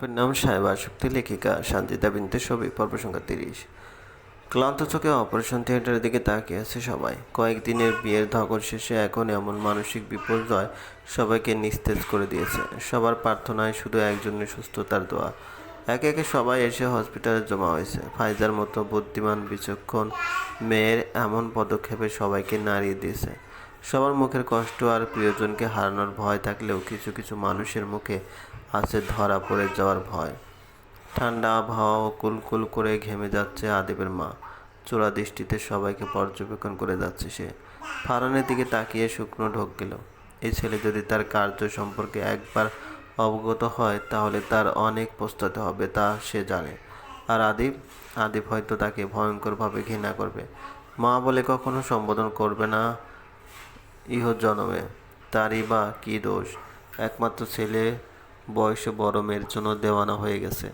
নাম সাহেবা শক্তি লেখিকা সানজিদা বিনতে ছবি, পর্ব সংখ্যা তিরিশ। ক্লান্ত চোখে অপারেশন থিয়েটারের দিকে তাকিয়ে আছে সবাই। কয়েকদিনের বিয়ের ধকল শেষে এখন এমন মানসিক বিপর্যয় সবাইকে নিস্তেজ করে দিয়েছে। সবার প্রার্থনায় শুধু একজনের সুস্থতার দোয়া। একে একে সবাই এসে হসপিটালে জমা হয়েছে। ফাইজার মতো বুদ্ধিমান, বিচক্ষণ মেয়ের এমন পদক্ষেপে সবাইকে নাড়িয়ে দিয়েছে। সবার মুখের কষ্ট আর প্রিয়জনকে হারানোর ভয় থাকলেও কিছু কিছু মানুষের মুখে আছে ধরা পড়ে যাওয়ার ভয়। ঠান্ডা আবহাওয়া কুলকুল করে ঘেমে যাচ্ছে আদিবের মা। চোরা দৃষ্টিতে সবাইকে পর্যবেক্ষণ করে যাচ্ছে সে। ফারানের দিকে তাকিয়ে শুকনো ঢোক গেল। এই ছেলে যদি তার কার্য সম্পর্কে একবার অবগত হয়, তাহলে তার অনেক পস্তাতে হবে, তা সে জানে। আর আদিব? আদিব হয়তো তাকে ভয়ঙ্করভাবে ঘৃণা করবে। মা বলে কখনো সম্বোধন করবে না। ইহ জনমে তারই বা কী দোষ? একমাত্র ছেলে বয়সে বড় মেয়ের জন্য দেওয়ানা হয়ে গেছে।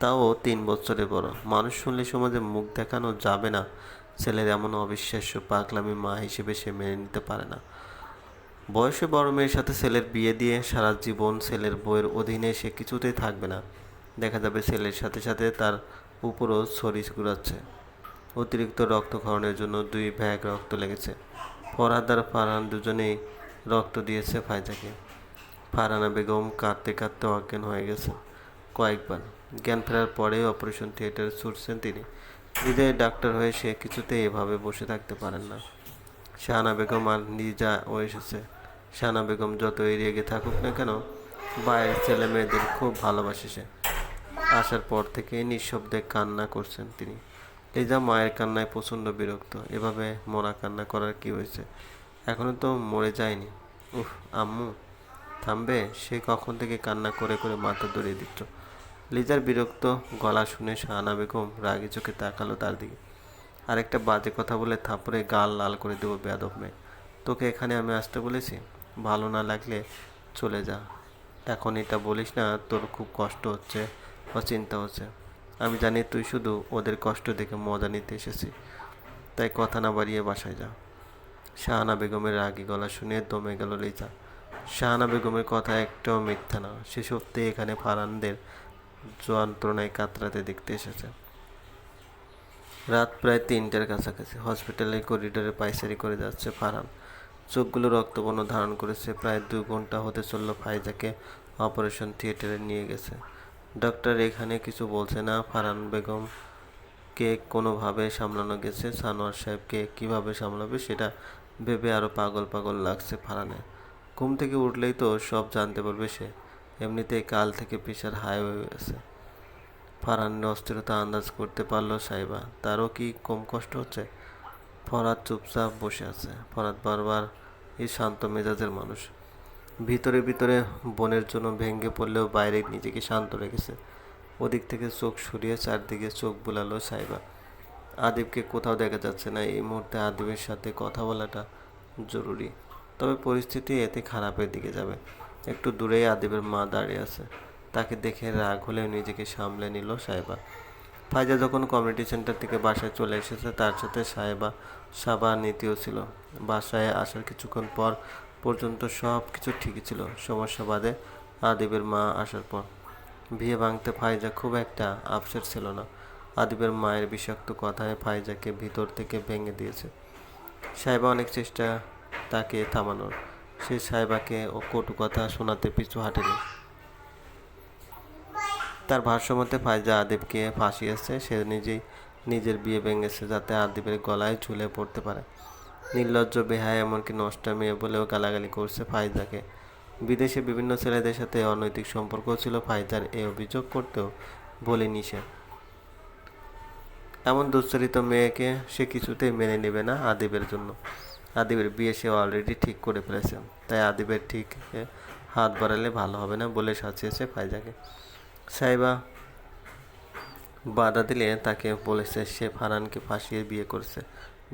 তাও তিন বছরের বড়। মানুষ শুনলে সমাজে মুখ দেখানো যাবে না। ছেলের এমন অবিশ্বাস্য পাগলামি মা হিসেবে সে মেনে নিতে পারে না। বয়সে বড় মেয়ের সাথে ছেলের বিয়ে দিয়ে সারা জীবন ছেলের বইয়ের অধীনে সে কিছুতেই থাকবে না। দেখা যাবে ছেলের সাথে সাথে তার উপরও ছড়ি ঘুরাচ্ছে অতিরিক্ত রক্তক্ষরণের জন্য দুই ব্যাগ রক্ত লেগেছে। ফরহাদ আর ফারহান দুজনেই রক্ত দিয়েছে ফায়জাকে। ফারহানা বেগম কাঁদতে কাঁদতে অজ্ঞান হয়ে গেছে কয়েকবার। জ্ঞান ফেরার পরে অপারেশন থিয়েটারে ছুটছেন তিনি। হৃদয়ে ডাক্তার হয়ে সে কিছুতে এভাবে বসে থাকতে পারেন না। শাহানা বেগম আর নিজা ও এসেছে। শাহানা বেগম যত এড়িয়ে গিয়ে থাকুক না কেন, বাইরের ছেলে মেয়েদের খুব ভালোবাসে সে। আসার পর থেকে নিঃশব্দে কান্না করছেন তিনি। লিজা মায়ের কান্নায় প্রচণ্ড বিরক্ত, এভাবে মরা কান্না করার কি হয়েছে? এখনও তো মরে যায়নি। উফ, আম্মু, থামবে? সে কখন থেকে কান্না করে করে মাথা ধরিয়ে দিচ্ছ? লিজার বিরক্ত গলা শুনে শাহানা বেগম রাগি চোখে তাকালো তার দিকে। আরেকটা বাজে কথা বলে থাপড়ে গাল লাল করে দেবো বেয়াদব মেয়ে। তোকে এখানে আমি আসতে বলেছি? ভালো না লাগলে চলে যা। এখন এটা বলিস না, তোর খুব কষ্ট হচ্ছে বা চিন্তা হচ্ছে। আমি জানি তুই শুধু ওদের কষ্ট দেখে মজা নিতে এসেছি তাই কথা না বাড়িয়ে বাসায় যা। শাহানা বেগমের রাগি গলা শুনে দমে গেল লিজা শাহানা বেগমের কথা একটাও মিথ্যা না, সে সত্যি এখানে ফারানদের যন্ত্রণায় কাতরাতে দেখতে এসেছে। রাত প্রায় তিনটার কাছাকাছি, হসপিটালের করিডোরে পায়চারি করে যাচ্ছে ফারান। চোখগুলো রক্তবর্ণ ধারণ করেছে, প্রায় দু ঘণ্টা হতে চলল ফাইজাকে অপারেশন থিয়েটারে নিয়ে গেছে। ডক্টর এখানে কিছু বলছে না। ফারহান বেগম কে কোনোভাবে সামলানো গেছে? সানোয়ার সাহেবকে কীভাবে সামলাবে সেটা ভেবে আরও পাগল পাগল লাগছে ফারানে ঘুম থেকে উঠলেই তো সব জানতে পারবে সে। এমনিতেই কাল থেকে পেশার হাই হয়ে গেছে ফারহানের অস্থিরতা আন্দাজ করতে পারল সাইবা। তারও কি কম কষ্ট হচ্ছে? ফরাদ চুপচাপ বসে আছে। ফরাদ বারবার এই শান্ত মেজাজের মানুষ। ভিতরে ভিতরে বোনের জন্য ভেঙে পড়লেও বাইরে নিজেকে শান্ত রেখেছে। ওদিক থেকে চোখ সরিয়ে চারদিকে চোখ বুলালো সাইবা। আদিবকে কোথাও দেখা যাচ্ছে না। এই মুহূর্তে আদিবের সাথে কথা বলাটা জরুরি। তবে পরিস্থিতি এতে খারাপের দিকে যাবে। একটু দূরেই আদিবের মা দাঁড়িয়ে আছে। তাকে দেখে রাগ হলেও নিজেকে সামলে নিল সাহেবা ফাইজা যখন কমিউনিটি সেন্টার থেকে বাসায় চলে এসেছে, তার সাথে সাহেবা সাবা নীতিও ছিল। বাসায় আসার কিছুক্ষণ পর পর্যন্ত সব কিছু ঠিকই ছিল। সমস্যা বাদে আদিবের মা আসার পর। বিয়ে ভাঙতে ফাইজা খুব একটা আপসেট ছিল না। আদিবের মায়ের বিষাক্ত কথায় ফাইজাকে ভিতর থেকে ভেঙে দিয়েছে। সাহেবা অনেক চেষ্টা তাকে থামানোর। সে সাহেবাকে ও কটু কথা শোনাতে পিছু হাঁটেনি। তার ভাষ্যমতে ফাইজা আদিবকে ফাঁসিয়েছে সে নিজেই নিজের বিয়ে ভেঙেছে যাতে আদিবের গলায় ঝুলে পড়তে পারে। নির্লজ্জ, বেহায়, এমনকি মেয়ে বলেও গালাগালি করছে ফাইজাকে। বিদেশে বিভিন্ন ছেলেদের সাথে অনৈতিক সম্পর্ক ছিল ফাইজার এই অভিযোগ করতেও বলেনি সে। এমন দুশ্চরিত মেয়েকে সে কিছুতেই মেনে নেবে না আদিবের জন্য। আদিবের বিয়ে সে অলরেডি ঠিক করে ফেলেছে, তাই আদিবের ঠিক হাত বাড়ালে ভালো হবে না বলে সাজিয়েছে ফাইজাকে। সাইবা বাধা দিলে তাকে বলেছে সে ফারহানকে ফাঁসিয়ে বিয়ে করেছে।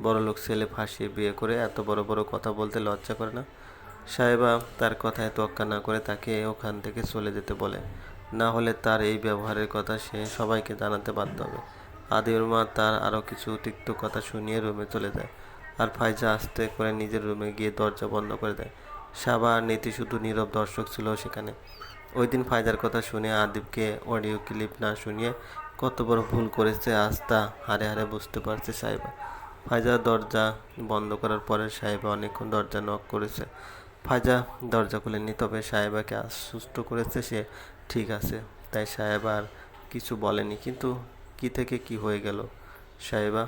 বড় লোক ছেলে ফাঁসিয়ে বিয়ে করে এত বড় বড় কথা বলতে লজ্জা করে না? সাহেবা তার কথায় তোয়াক্কা না করে তাকে ওখান থেকে চলে যেতে বলে। না হলে তার এই ব্যবহারের কথা সে সবাইকে জানাতে বাধ্য হবে। আদির মা তার আরও কিছু তিক্ত কথা শুনিয়ে রুমে চলে যায় আর ফাইজা আস্তে করে নিজের রুমে গিয়ে দরজা বন্ধ করে দেয়। সাবা আর নীতি শুধু নীরব দর্শক ছিল সেখানে। ওই দিন ফায়দার কথা শুনে আদিবকে অডিও ক্লিপ না শুনিয়ে কত বড় ভুল করেছে তা হারে হারে বুঝতে পারছে সাহেবা। ফায়জা দরজা বন্ধ করার পরে সাহেবা অনেকক্ষণ দরজা নক করেছে। ফায়জা দরজা খুলেনি তবে সাহেবাকে আশ্বস্ত করেছে সে ঠিক আছে, তাই সাহেবা আর কিছু বলেনি। কিন্তু কি থেকে কি হয়ে গেল? সাহেবা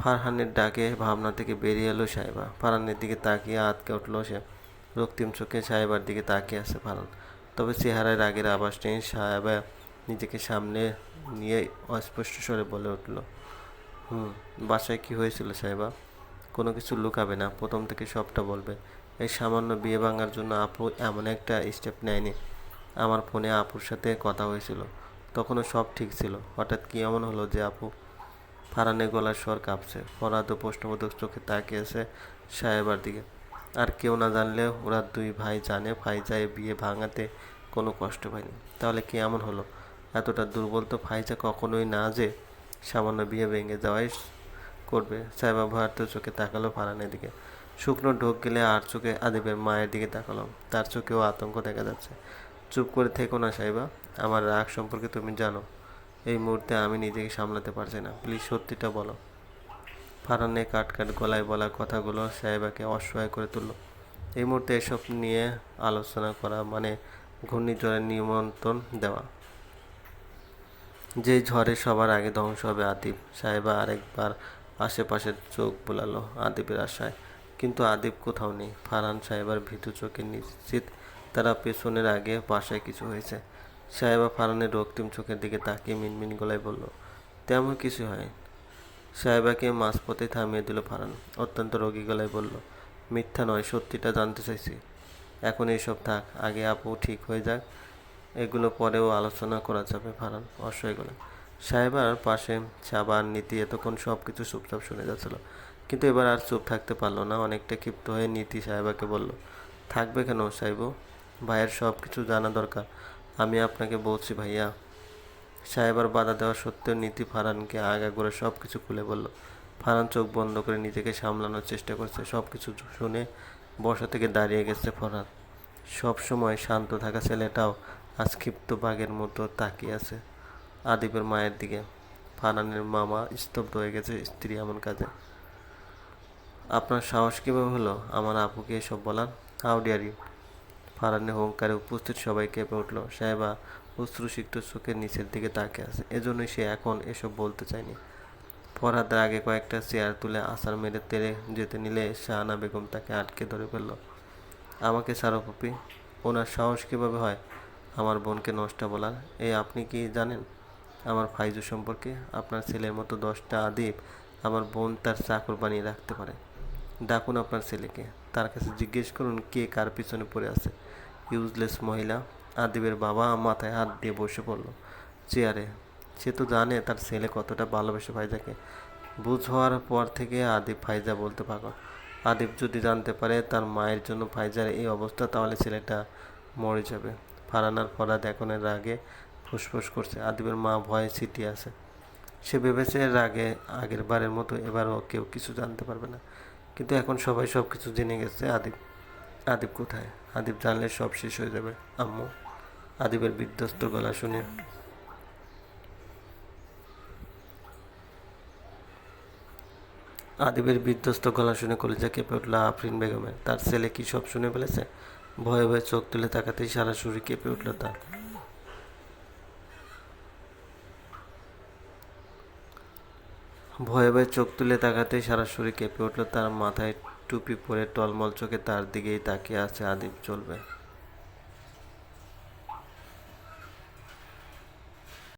ফারহানের ডাকে ভাবনা থেকে বেরিয়ে এলো সাহেবা। ফারহানের দিকে তাকিয়ে আটকে উঠল সে। রক্তিম চোখে সাহেবার দিকে তাকিয়ে আছে ফারহান। তবে চেহারায় রাগের আভাস নেই। সাহেবা নিজেকে সামনে নিয়ে অস্পষ্ট স্বরে বলে উঠল হুম, বাসায় কি হয়েছিল সাহেবা? কোনো কিছু লুকাবে না, প্রথম থেকে সবটা বলবে। এই সামান্য বিয়ে ভাঙার জন্য আপু এমন একটা স্টেপ নেয়নি। আমার ফোনে আপুর সাথে কথা হয়েছিল। তখনও সব ঠিক ছিল। হঠাৎ কি এমন হলো যে আপু ফারানের গলার স্বর কাঁপছে। ফরাদ ও প্রশ্নবোধক চোখে তাকিয়েছে সাহেবার দিকে। আর কেউ না জানলে ওরা দুই ভাই জানে, ফাইজায় বিয়ে ভাঙাতে কোনো কষ্ট পায়নি। তাহলে কি এমন হলো? এতটা দুর্বল তো ফাইজা কখনোই না যে সামান্য বিয়ে ভেঙে যাওয়াই করবে। সাহেবা ভয়ার্থ চোখে তাকালো ফারানের দিকে। শুকনো ঢোক গেলে আর চোখে আদিবের মায়ের দিকে তাকালো তার চোখেও আতঙ্ক দেখা যাচ্ছে। চুপ করে থেকো না সাহেবা আমার রাগ সম্পর্কে তুমি জানো। এই মুহূর্তে আমি নিজেকে সামলাতে পারছি না। প্লিজ সত্যিটা বলো। ফারানে কাট কাট গলায় বলা কথাগুলো সাহেবাকে অসহায় করে তুলল। এই মুহূর্তে এসব নিয়ে আলোচনা করা মানে ঘূর্ণিঝড়ের নিমন্ত্রণ দেওয়া। যে ঝড়ে সবার আগে ধ্বংস হবে আদিব। সাহেবা আরেকবার আশেপাশের চোখ বোলালো আদিবের আশায়। কিন্তু আদিব কোথাও নেই। ফারহান সাহেবার ভীতু চোখে নিশ্চিত তারা পেছনের আগে বাসায় কিছু হয়েছে। সাহেবা ফারহানের রক্তিম চোখের দিকে তাকিয়ে মিনমিন গলায় বলল, তেমন কিছু হয় সাহেবাকে মাঝপথে থামিয়ে দিল ফারহান। অত্যন্ত রোগী গলায় বলল, মিথ্যা নয়, সত্যিটা জানতে চাইছি। এখন এইসব থাক, আগে আপু ঠিক হয়ে যাক। এগুলো পরেও আলোচনা করা যাবে, ফারহান। অসহায় গলায় সাহেবার পাশে সাবান, নীতি, এতক্ষণ সব কিছু চুপচাপ শুনে যাচ্ছিল। কিন্তু এবার আর চুপ থাকতে পারল না, অনেকটা ক্ষিপ্ত হয়ে নীতি সাহেবাকে বলল, থাকবে কেন সাহেব? ভাইয়ের সব কিছু জানা দরকার। আমি আপনাকে বলছি ভাইয়া। সাহেবার বাধা দেওয়া সত্ত্বেও নীতি ফারানকে আগা করে সব কিছু খুলে বলল ফারান চোখ বন্ধ করে নিজেকে সামলানোর চেষ্টা করছে। সব কিছু শুনে বসা থেকে দাঁড়িয়ে গেছে ফরহাদ। সব সময় শান্ত থাকা ছেলেটাও আজ ক্ষিপ্ত বাঘের মতো তাকিয়ে আছে আদিবের মায়ের দিকে। ফারহানের মামা স্তব্ধ হয়ে গেছে স্ত্রী এমন কাজে। আপনার সাহস কীভাবে হলো? আমার আপুকে এসব বলার? How dare you? ফারহানের হুঙ্কারে উপস্থিত সবাই কেঁপে উঠল। সাহেবা অশ্রুসিক্ত চোখের নিচের দিকে তাকিয়ে আছে। এজন্যই সে এখন এসব বলতে চায়নি। ফরহাদের আগে কয়েকটা চেয়ার তুলে আসার মেরে তেড়ে যেতে নিলে শাহানা বেগম তাকে আটকে ধরে ফেলল। আমাকে সারো পপি। ওনার সাহস কীভাবে হয়? আমার বোনকে নষ্ট বলার। এই আপনি কি জানেন? আমার ফাইজু সম্পর্কে আপনার ছেলের মতো দশটা আদিব আমার বোন তার চাকর বানিয়ে রাখতে পারে। ডাকুন আপনার ছেলেকে। তার কাছে জিজ্ঞেস করুন, কে কার পিছনে পড়ে আছে। ইউজলেস মহিলা, আদিবের বাবা মাথায় হাত দিয়ে বসে পড়ল চেয়ারে। সে তো জানে তার ছেলে কতটা ভালোবেসে ফাইজাকে। বুঝ হওয়ার পর থেকে আদিব ফাইজা বলতে পাগল। আদিব যদি জানতে পারে তার মায়ের জন্য ফাইজার এই অবস্থা, তাহলে ছেলেটা মরে যাবে। ফারানার ফরাদ এখন এর রাগে ফুসফুস করছে। আদিবের মা ভয়ে ছিটিয়ে আছে। সে ভেবেছে এর আগে, আগের বারের মতো এবারও কেউ কিছু জানতে পারবে না। কিন্তু এখন সবাই সব কিছু জেনে গেছে আদিব। আদিব কোথায়? আদিব জানলে সব শেষ হয়ে যাবে, আম্মু। আদিবের বিধ্বস্ত গলা শুনে। আদিবের বিধ্বস্ত গলা শুনে কলিজা কেঁপে উঠল আফরিন বেগমের। তার ছেলে কি সব শুনে ফেলেছে? ভয়ে ভয়ে চোখ তুলে তাকাতেই সারা শরীর কেঁপে উঠল তার। ভয়ে ভয়ে চোখ তুলে তাকাতেই সারা শরীর কেঁপে উঠল তার মাথায় টুপি পরে টলমল চোখে তার দিকেই তাকিয়ে আছে আদিম চলবে।